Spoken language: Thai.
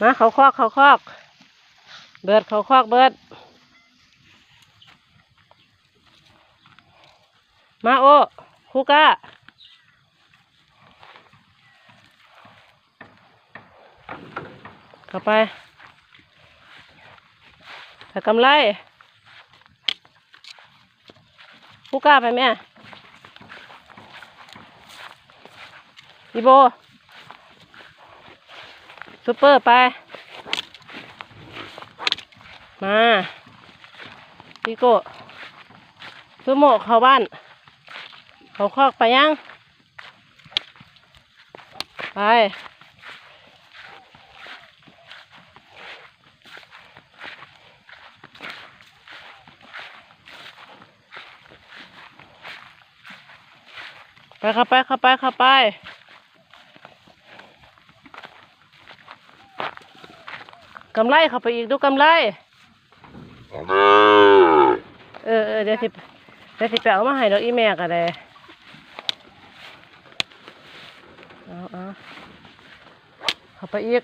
มาเขาคอกเขาคอก เบิดเขาคอกเบิด มาโอ้คูก้าเข้าไปถ้ากำไรคูก้าไปแม่อีโบ ซูเปอร์ไป มาพี่โก้ซูโมเข้าบ้าน เขาคอกไปยัง ไป ไปเข้าไปเข้าไปเข้าไป กำไรเข้าไปอีกดูกำไร เออเออเดี๋ยวสิเดี๋ยวสิแปเอามาให้ดอกอีแม่ก็ได้เอาเอาเข้าไปอีก